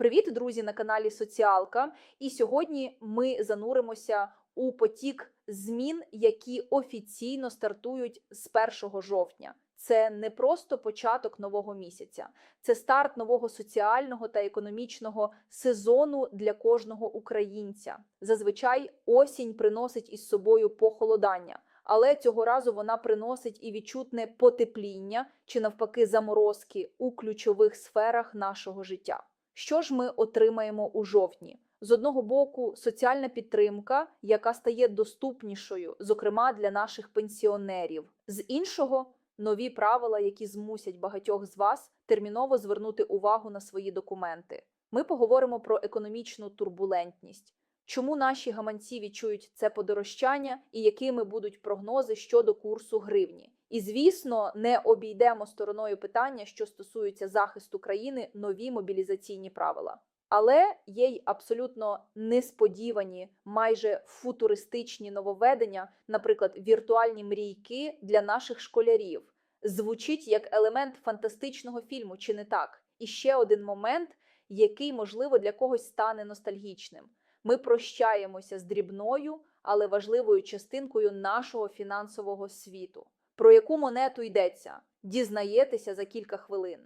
Привіт, друзі, на каналі Соціалка. І сьогодні ми зануримося у потік змін, які офіційно стартують з 1 жовтня. Це не просто початок нового місяця, це старт нового соціального та економічного сезону для кожного українця. Зазвичай осінь приносить із собою похолодання, але цього разу вона приносить і відчутне потепління чи навпаки заморозки у ключових сферах нашого життя. Що ж ми отримаємо у жовтні? З одного боку, соціальна підтримка, яка стає доступнішою, зокрема для наших пенсіонерів, з іншого нові правила, які змусять багатьох з вас терміново звернути увагу на свої документи. Ми поговоримо про економічну турбулентність. Чому наші гаманці відчують це подорожчання і якими будуть прогнози щодо курсу гривні? І звісно, не обійдемо стороною питання, що стосуються захисту країни, нові мобілізаційні правила. Але є й абсолютно несподівані, майже футуристичні нововведення, наприклад, віртуальні мрійки для наших школярів. Звучить як елемент фантастичного фільму, чи не так? І ще один момент, який, можливо, для когось стане ностальгічним. Ми прощаємося з дрібною, але важливою частинкою нашого фінансового світу. Про яку монету йдеться? Дізнаєтеся за кілька хвилин.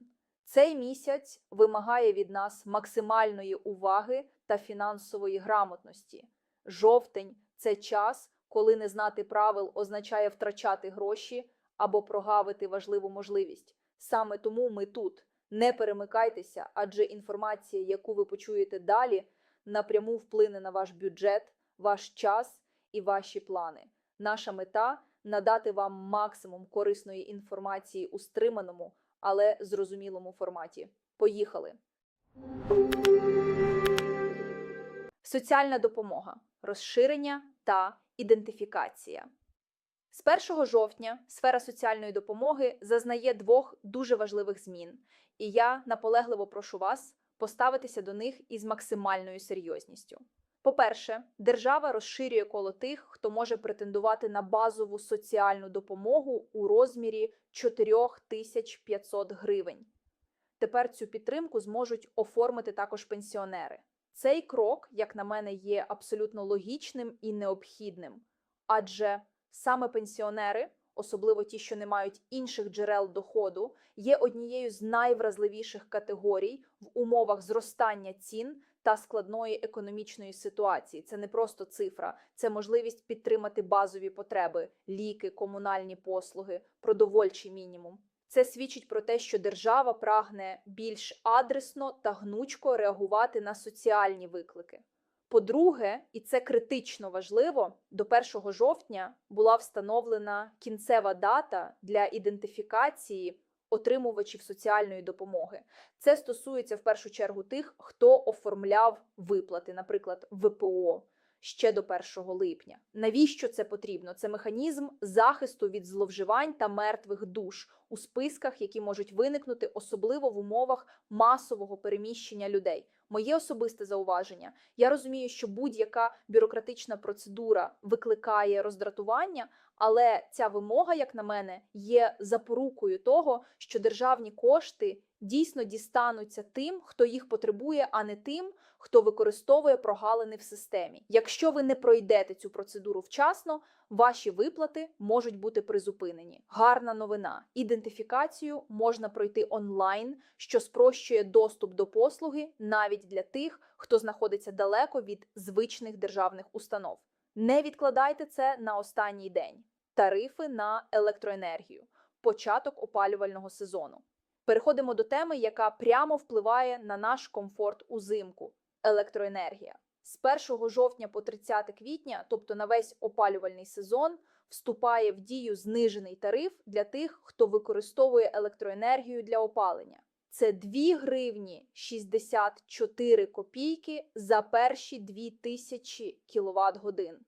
Цей місяць вимагає від нас максимальної уваги та фінансової грамотності. Жовтень це час, коли не знати правил означає втрачати гроші або прогавити важливу можливість. Саме тому ми тут. Не перемикайтеся, адже інформація, яку ви почуєте далі, напряму вплине на ваш бюджет, ваш час і ваші плани. Наша мета надати вам максимум корисної інформації у стриманому, але зрозумілому форматі. Поїхали! Соціальна допомога, розширення та ідентифікація. З 1 жовтня сфера соціальної допомоги зазнає двох дуже важливих змін, і я наполегливо прошу вас поставитися до них із максимальною серйозністю. По-перше, держава розширює коло тих, хто може претендувати на базову соціальну допомогу у розмірі 4500 гривень. Тепер цю підтримку зможуть оформити також пенсіонери. Цей крок, як на мене, є абсолютно логічним і необхідним, адже саме пенсіонери, особливо ті, що не мають інших джерел доходу, є однією з найвразливіших категорій в умовах зростання цін та складної економічної ситуації. Це не просто цифра, це можливість підтримати базові потреби, ліки, комунальні послуги, продовольчий мінімум. Це свідчить про те, що держава прагне більш адресно та гнучко реагувати на соціальні виклики. По-друге, і це критично важливо, до 1 жовтня була встановлена кінцева дата для ідентифікації отримувачів соціальної допомоги. Це стосується в першу чергу тих, хто оформляв виплати, наприклад, ВПО ще до 1 липня. Навіщо це потрібно? Це механізм захисту від зловживань та мертвих душ у списках, які можуть виникнути особливо в умовах масового переміщення людей. Моє особисте зауваження. Я розумію, що будь-яка бюрократична процедура викликає роздратування, але ця вимога, як на мене, є запорукою того, що державні кошти дійсно дістануться тим, хто їх потребує, а не тим, хто використовує прогалини в системі. Якщо ви не пройдете цю процедуру вчасно, ваші виплати можуть бути призупинені. Гарна новина: ідентифікацію можна пройти онлайн, що спрощує доступ до послуги навіть для тих, хто знаходиться далеко від звичних державних установ. Не відкладайте це на останній день. Тарифи на електроенергію, початок опалювального сезону. Переходимо до теми, яка прямо впливає на наш комфорт узимку електроенергія. З 1 жовтня по 30 квітня, тобто на весь опалювальний сезон, вступає в дію знижений тариф для тих, хто використовує електроенергію для опалення. Це 2 гривні 64 копійки за перші 2000 кВт годин.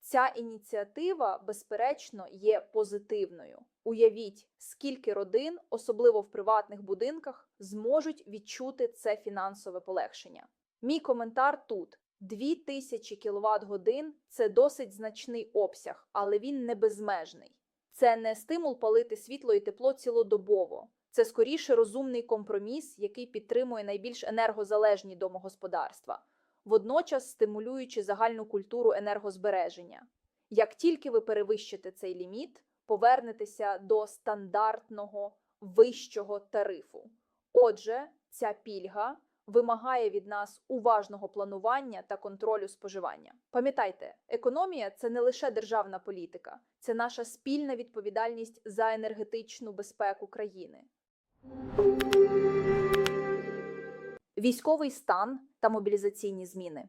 Ця ініціатива, безперечно, є позитивною. Уявіть, скільки родин, особливо в приватних будинках, зможуть відчути це фінансове полегшення. Мій коментар тут: 2000 кВт годин це досить значний обсяг, але він не безмежний. Це не стимул палити світло і тепло цілодобово. Це скоріше розумний компроміс, який підтримує найбільш енергозалежні домогосподарства, водночас стимулюючи загальну культуру енергозбереження. Як тільки ви перевищите цей ліміт, повернетеся до стандартного вищого тарифу. Отже, ця пільга вимагає від нас уважного планування та контролю споживання. Пам'ятайте, економія це не лише державна політика, це наша спільна відповідальність за енергетичну безпеку країни. Військовий стан та мобілізаційні зміни.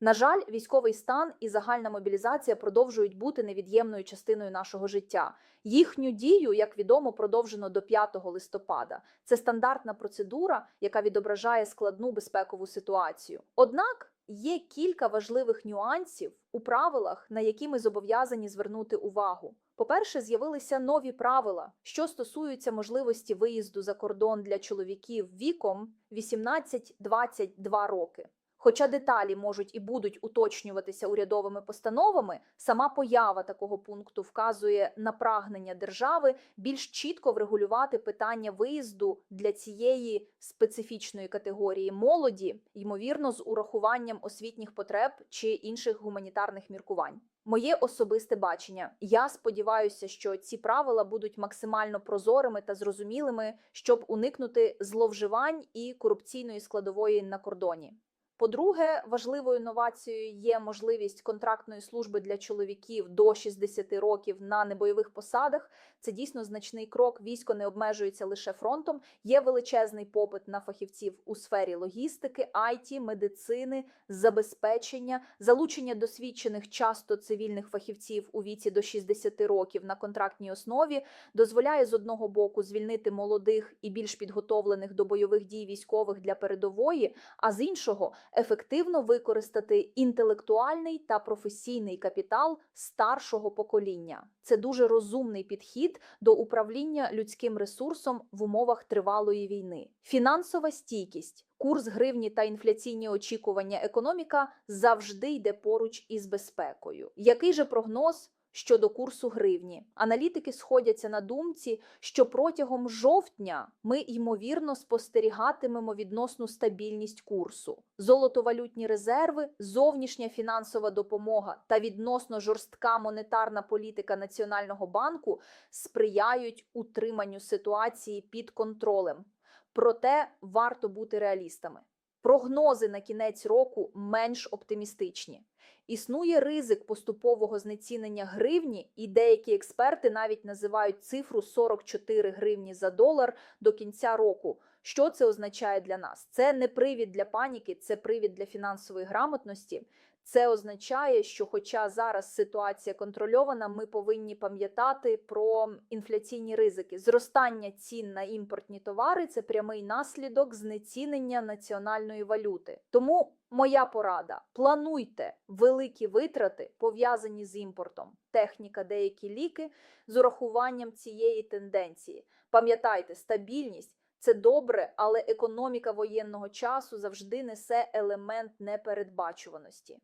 На жаль, військовий стан і загальна мобілізація продовжують бути невід'ємною частиною нашого життя. Їхню дію, як відомо, продовжено до 5 листопада. Це стандартна процедура, яка відображає складну безпекову ситуацію. Однак є кілька важливих нюансів у правилах, на які ми зобов'язані звернути увагу. По-перше, з'явилися нові правила, що стосуються можливості виїзду за кордон для чоловіків віком 18-22 роки. Хоча деталі можуть і будуть уточнюватися урядовими постановами, сама поява такого пункту вказує на прагнення держави більш чітко врегулювати питання виїзду для цієї специфічної категорії молоді, ймовірно, з урахуванням освітніх потреб чи інших гуманітарних міркувань. Моє особисте бачення. Я сподіваюся, що ці правила будуть максимально прозорими та зрозумілими, щоб уникнути зловживань і корупційної складової на кордоні. По-друге, важливою новацією є можливість контрактної служби для чоловіків до 60 років на небойових посадах. Це дійсно значний крок. Військо не обмежується лише фронтом. Є величезний попит на фахівців у сфері логістики, IT, медицини, забезпечення, залучення досвідчених часто цивільних фахівців у віці до 60 років на контрактній основі дозволяє з одного боку звільнити молодих і більш підготовлених до бойових дій військових для передової, а з іншого ефективно використати інтелектуальний та професійний капітал старшого покоління. Це дуже розумний підхід до управління людським ресурсом в умовах тривалої війни. Фінансова стійкість, курс гривні та інфляційні очікування економіка завжди йде поруч із безпекою. Який же прогноз? Щодо курсу гривні, аналітики сходяться на думці, що протягом жовтня ми ймовірно спостерігатимемо відносну стабільність курсу. Золотовалютні резерви, зовнішня фінансова допомога та відносно жорстка монетарна політика Національного банку сприяють утриманню ситуації під контролем. Проте варто бути реалістами. Прогнози на кінець року менш оптимістичні. Існує ризик поступового знецінення гривні, і деякі експерти навіть називають цифру 44 гривні за долар до кінця року. Що це означає для нас? Це не привід для паніки, це привід для фінансової грамотності. Це означає, що, хоча зараз ситуація контрольована, ми повинні пам'ятати про інфляційні ризики. Зростання цін на імпортні товари це прямий наслідок знецінення національної валюти. Тому моя порада: плануйте великі витрати, пов'язані з імпортом, техніка, деякі ліки з урахуванням цієї тенденції. Пам'ятайте, стабільність. Це добре, але економіка воєнного часу завжди несе елемент непередбачуваності.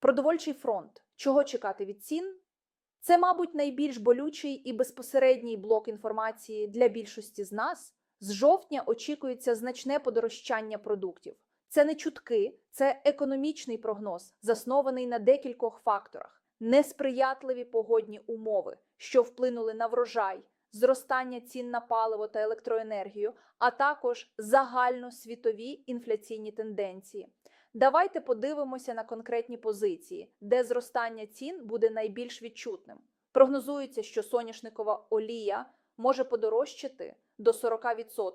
Продовольчий фронт. Чого чекати від цін? Це, мабуть, найбільш болючий і безпосередній блок інформації для більшості з нас. З жовтня очікується значне подорожчання продуктів. Це не чутки, це економічний прогноз, заснований на декількох факторах: несприятливі погодні умови, що вплинули на врожай, зростання цін на паливо та електроенергію, а також загальносвітові інфляційні тенденції. Давайте подивимося на конкретні позиції, де зростання цін буде найбільш відчутним. Прогнозується, що соняшникова олія може подорожчати до 40%.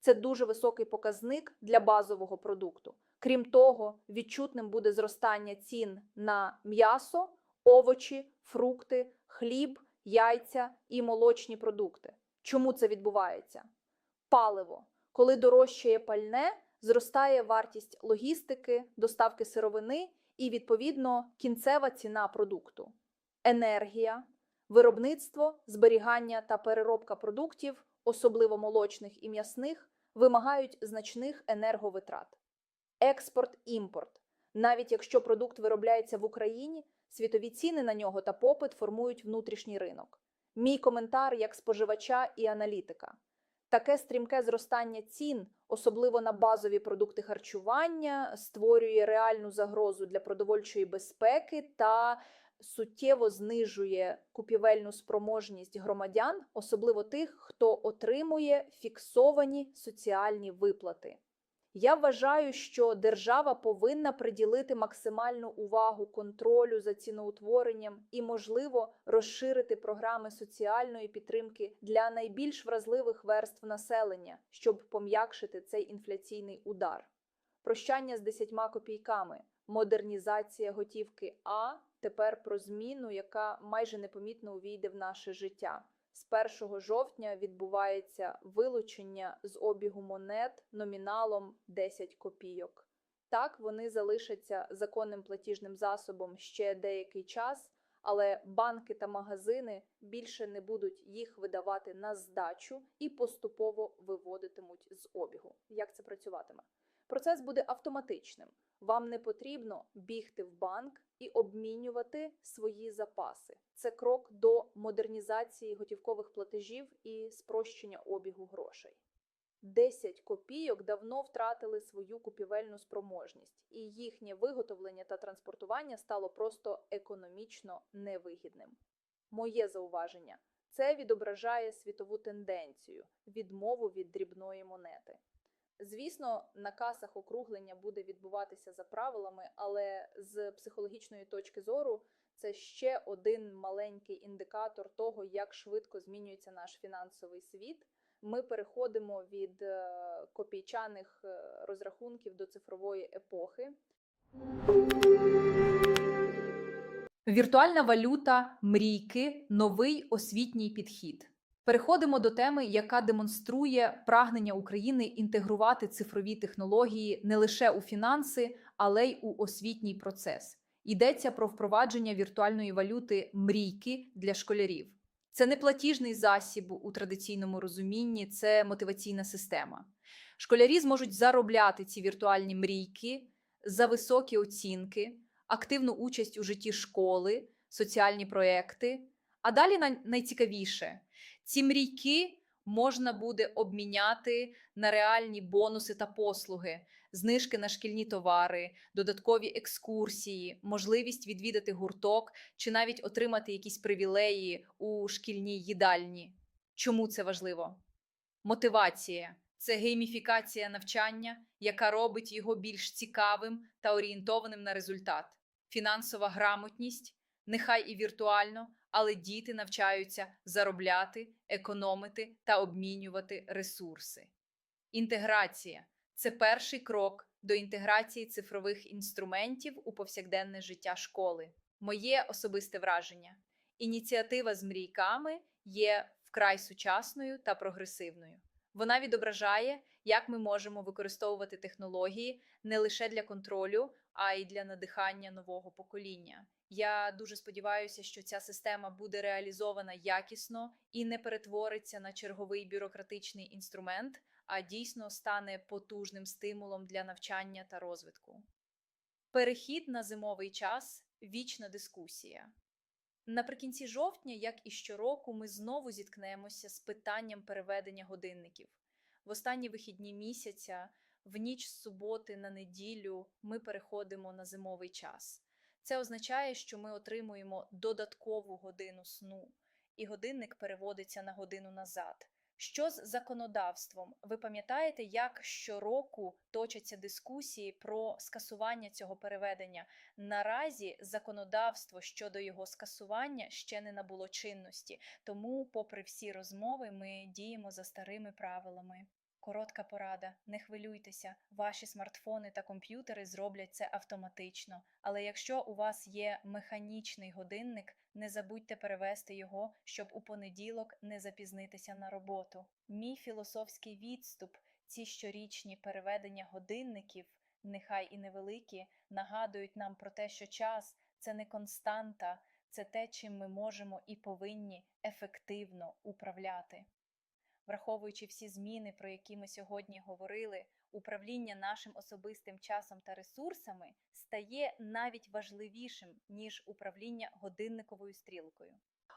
Це дуже високий показник для базового продукту. Крім того, відчутним буде зростання цін на м'ясо, овочі, фрукти, хліб, яйця і молочні продукти. Чому це відбувається? Паливо. Коли дорожчає пальне, зростає вартість логістики, доставки сировини і, відповідно, кінцева ціна продукту. Енергія, виробництво, зберігання та переробка продуктів, особливо молочних і м'ясних, вимагають значних енерговитрат. Експорт-імпорт. Навіть якщо продукт виробляється в Україні, світові ціни на нього та попит формують внутрішній ринок. Мій коментар як споживача і аналітика. Таке стрімке зростання цін, особливо на базові продукти харчування, створює реальну загрозу для продовольчої безпеки та суттєво знижує купівельну спроможність громадян, особливо тих, хто отримує фіксовані соціальні виплати. Я вважаю, що держава повинна приділити максимальну увагу контролю за ціноутворенням і, можливо, розширити програми соціальної підтримки для найбільш вразливих верств населення, щоб пом'якшити цей інфляційний удар. Прощання з 10 копійками, модернізація готівки А тепер про зміну, яка майже непомітно увійде в наше життя. З 1 жовтня відбувається вилучення з обігу монет номіналом 10 копійок. Так, вони залишаться законним платіжним засобом ще деякий час, але банки та магазини більше не будуть їх видавати на здачу і поступово виводитимуть з обігу. Як це працюватиме? Процес буде автоматичним. Вам не потрібно бігти в банк і обмінювати свої запаси. Це крок до модернізації готівкових платежів і спрощення обігу грошей. 10 копійок давно втратили свою купівельну спроможність, і їхнє виготовлення та транспортування стало просто економічно невигідним. Моє зауваження це відображає світову тенденцію відмову від дрібної монети. Звісно, на касах округлення буде відбуватися за правилами, але з психологічної точки зору це ще один маленький індикатор того, як швидко змінюється наш фінансовий світ. Ми переходимо від е, копійчаних е, розрахунків до цифрової епохи. Віртуальна валюта, мрійки, новий освітній підхід. Переходимо до теми, яка демонструє прагнення України інтегрувати цифрові технології не лише у фінанси, але й у освітній процес. Йдеться про впровадження віртуальної валюти мрійки для школярів. Це не платіжний засіб у традиційному розумінні, це мотиваційна система. Школярі зможуть заробляти ці віртуальні мрійки за високі оцінки, активну участь у житті школи, соціальні проекти. А далі найцікавіше ці мрійки можна буде обміняти на реальні бонуси та послуги, знижки на шкільні товари, додаткові екскурсії, можливість відвідати гурток чи навіть отримати якісь привілеї у шкільній їдальні. Чому це важливо? Мотивація це гейміфікація навчання, яка робить його більш цікавим та орієнтованим на результат. Фінансова грамотність, нехай і віртуально, але діти навчаються заробляти, економити та обмінювати ресурси. Інтеграція це перший крок до інтеграції цифрових інструментів у повсякденне життя школи. Моє особисте враження: ініціатива з мрійками є вкрай сучасною та прогресивною. Вона відображає, як ми можемо використовувати технології не лише для контролю, а й для надихання нового покоління. Я дуже сподіваюся, що ця система буде реалізована якісно і не перетвориться на черговий бюрократичний інструмент, а дійсно стане потужним стимулом для навчання та розвитку. Перехід на зимовий час вічна дискусія. Наприкінці жовтня, як і щороку, ми знову зіткнемося з питанням переведення годинників. В останні вихідні місяця, в ніч з суботи на неділю, ми переходимо на зимовий час. Це означає, що ми отримуємо додаткову годину сну, і годинник переводиться на годину назад. Що з законодавством? Ви пам'ятаєте, як щороку точаться дискусії про скасування цього переведення? Наразі законодавство щодо його скасування ще не набуло чинності, тому, попри всі розмови, ми діємо за старими правилами. Коротка порада: не хвилюйтеся, ваші смартфони та комп'ютери зроблять це автоматично. Але якщо у вас є механічний годинник, не забудьте перевести його, щоб у понеділок не запізнитися на роботу. Мій філософський відступ, ці щорічні переведення годинників, нехай і невеликі, нагадують нам про те, що час це не константа, це те, чим ми можемо і повинні ефективно управляти. Враховуючи всі зміни, про які ми сьогодні говорили, управління нашим особистим часом та ресурсами стає навіть важливішим ніж управління годинниковою стрілкою.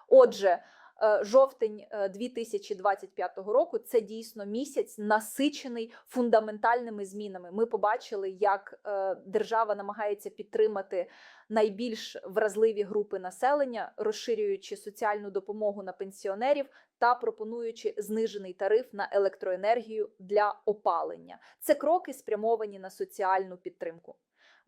Отже, е, жовтень е, 2025 року це дійсно місяць насичений фундаментальними змінами. Ми побачили, як е, держава намагається підтримати найбільш вразливі групи населення, розширюючи соціальну допомогу на пенсіонерів та пропонуючи знижений тариф на електроенергію для опалення. Це кроки спрямовані на соціальну підтримку.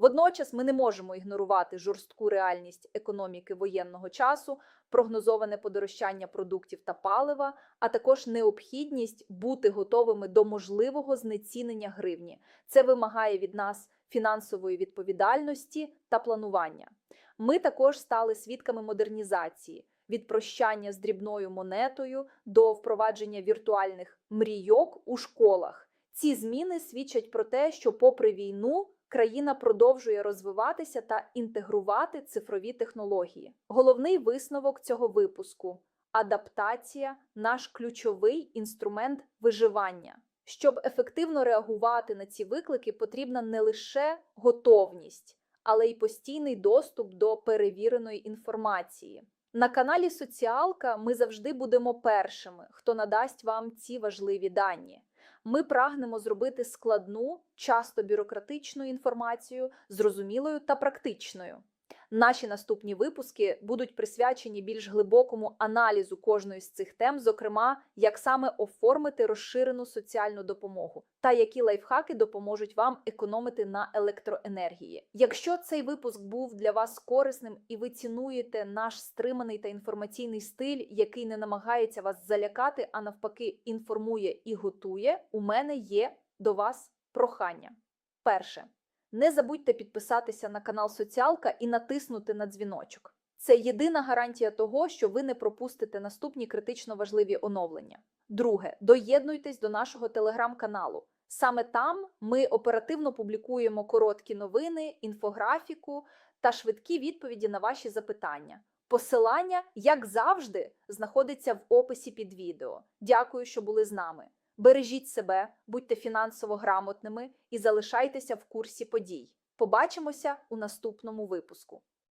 Водночас ми не можемо ігнорувати жорстку реальність економіки воєнного часу, прогнозоване подорожчання продуктів та палива, а також необхідність бути готовими до можливого знецінення гривні. Це вимагає від нас фінансової відповідальності та планування. Ми також стали свідками модернізації від прощання з дрібною монетою до впровадження віртуальних мрійок у школах. Ці зміни свідчать про те, що, попри війну, країна продовжує розвиватися та інтегрувати цифрові технології. Головний висновок цього випуску адаптація наш ключовий інструмент виживання. Щоб ефективно реагувати на ці виклики, потрібна не лише готовність, але й постійний доступ до перевіреної інформації. На каналі Соціалка ми завжди будемо першими, хто надасть вам ці важливі дані. Ми прагнемо зробити складну, часто бюрократичну інформацію зрозумілою та практичною. Наші наступні випуски будуть присвячені більш глибокому аналізу кожної з цих тем, зокрема, як саме оформити розширену соціальну допомогу та які лайфхаки допоможуть вам економити на електроенергії. Якщо цей випуск був для вас корисним і ви цінуєте наш стриманий та інформаційний стиль, який не намагається вас залякати, а навпаки, інформує і готує, у мене є до вас прохання. Перше. Не забудьте підписатися на канал Соціалка і натиснути на дзвіночок. Це єдина гарантія того, що ви не пропустите наступні критично важливі оновлення. Друге, доєднуйтесь до нашого телеграм-каналу. Саме там ми оперативно публікуємо короткі новини, інфографіку та швидкі відповіді на ваші запитання. Посилання, як завжди, знаходиться в описі під відео. Дякую, що були з нами. Бережіть себе, будьте фінансово грамотними і залишайтеся в курсі подій. Побачимося у наступному випуску.